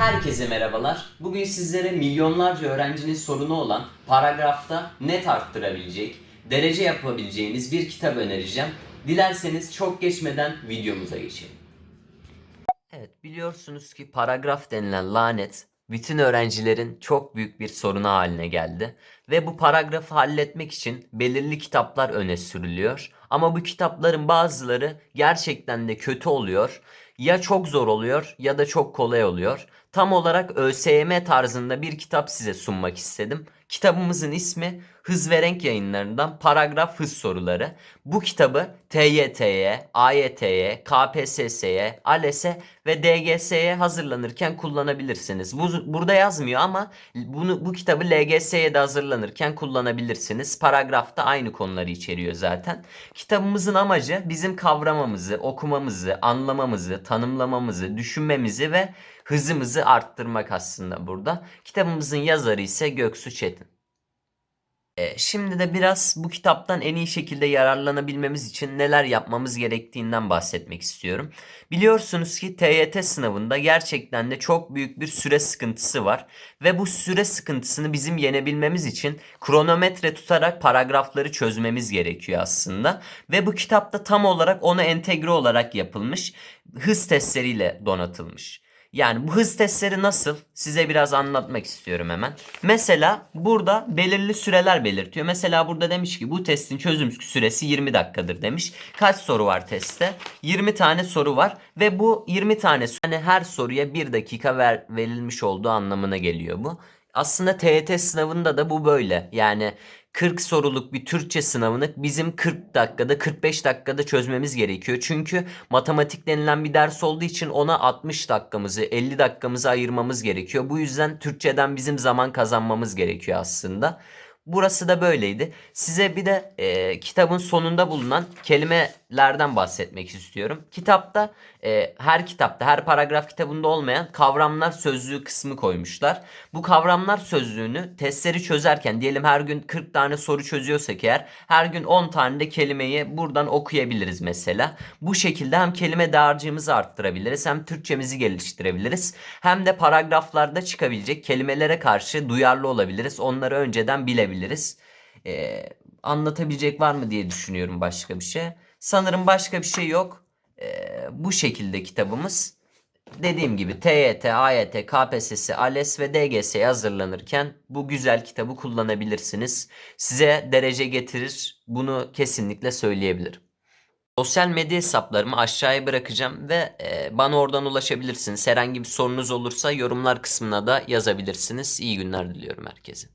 Herkese merhabalar. Bugün sizlere milyonlarca öğrencinin sorunu olan paragrafta net arttırabilecek, derece yapabileceğiniz bir kitap önereceğim. Dilerseniz çok geçmeden videomuza geçelim. Evet biliyorsunuz ki paragraf denilen lanet bütün öğrencilerin çok büyük bir sorunu haline geldi. Ve bu paragrafı halletmek için belirli kitaplar öne sürülüyor. Ama bu kitapların bazıları gerçekten de kötü oluyor. Ya çok zor oluyor ya da çok kolay oluyor. Tam olarak ÖSYM tarzında bir kitap size sunmak istedim. Kitabımızın ismi Hız ve Renk yayınlarından Paragraf Hız Soruları. Bu kitabı TYT'ye, AYT'ye, KPSS'ye, ALES'e ve DGS'ye hazırlanırken kullanabilirsiniz. Bu, burada yazmıyor ama bunu bu kitabı LGS'ye de hazırlanırken kullanabilirsiniz. Paragrafta aynı konuları içeriyor zaten. Kitabımızın amacı bizim kavramamızı, okumamızı, anlamamızı, tanımlamamızı, düşünmemizi ve hızımızı arttırmak aslında burada. Kitabımızın yazarı ise Göksu Çetin. E, şimdi de biraz bu kitaptan en iyi şekilde yararlanabilmemiz için neler yapmamız gerektiğinden bahsetmek istiyorum. Biliyorsunuz ki TYT sınavında gerçekten de çok büyük bir süre sıkıntısı var ve bu süre sıkıntısını bizim yenebilmemiz için kronometre tutarak paragrafları çözmemiz gerekiyor aslında ve bu kitapta tam olarak ona entegre olarak yapılmış hız testleriyle donatılmış. Yani bu hız testleri nasıl? Size biraz anlatmak istiyorum hemen. Mesela burada belirli süreler belirtiyor. Mesela burada demiş ki bu testin çözüm süresi 20 dakikadır demiş. Kaç soru var testte? 20 tane soru var ve bu 20 tane yani her soruya 1 dakika ver, verilmiş olduğu anlamına geliyor bu. Aslında TYT sınavında da bu böyle. Yani 40 soruluk bir Türkçe sınavını bizim 40 dakikada 45 dakikada çözmemiz gerekiyor. Çünkü matematik denilen bir ders olduğu için ona 60 dakikamızı 50 dakikamızı ayırmamız gerekiyor. Bu yüzden Türkçeden bizim zaman kazanmamız gerekiyor aslında. Burası da böyleydi. Size bir de e, kitabın sonunda bulunan kelimelerden bahsetmek istiyorum. Kitapta e, her kitapta her paragraf kitabında olmayan kavramlar sözlüğü kısmı koymuşlar. Bu kavramlar sözlüğünü testleri çözerken diyelim her gün 40 tane soru çözüyorsak eğer her gün 10 tane de kelimeyi buradan okuyabiliriz mesela. Bu şekilde hem kelime dağarcığımızı arttırabiliriz hem Türkçemizi geliştirebiliriz. Hem de paragraflarda çıkabilecek kelimelere karşı duyarlı olabiliriz. Onları önceden bilebiliriz. Ee, anlatabilecek var mı diye düşünüyorum başka bir şey. Sanırım başka bir şey yok. Ee, bu şekilde kitabımız. Dediğim gibi TYT, AYT, KPSS, ALES ve DGS'ye hazırlanırken bu güzel kitabı kullanabilirsiniz. Size derece getirir. Bunu kesinlikle söyleyebilirim. Sosyal medya hesaplarımı aşağıya bırakacağım ve e, bana oradan ulaşabilirsiniz. Herhangi bir sorunuz olursa yorumlar kısmına da yazabilirsiniz. İyi günler diliyorum herkese.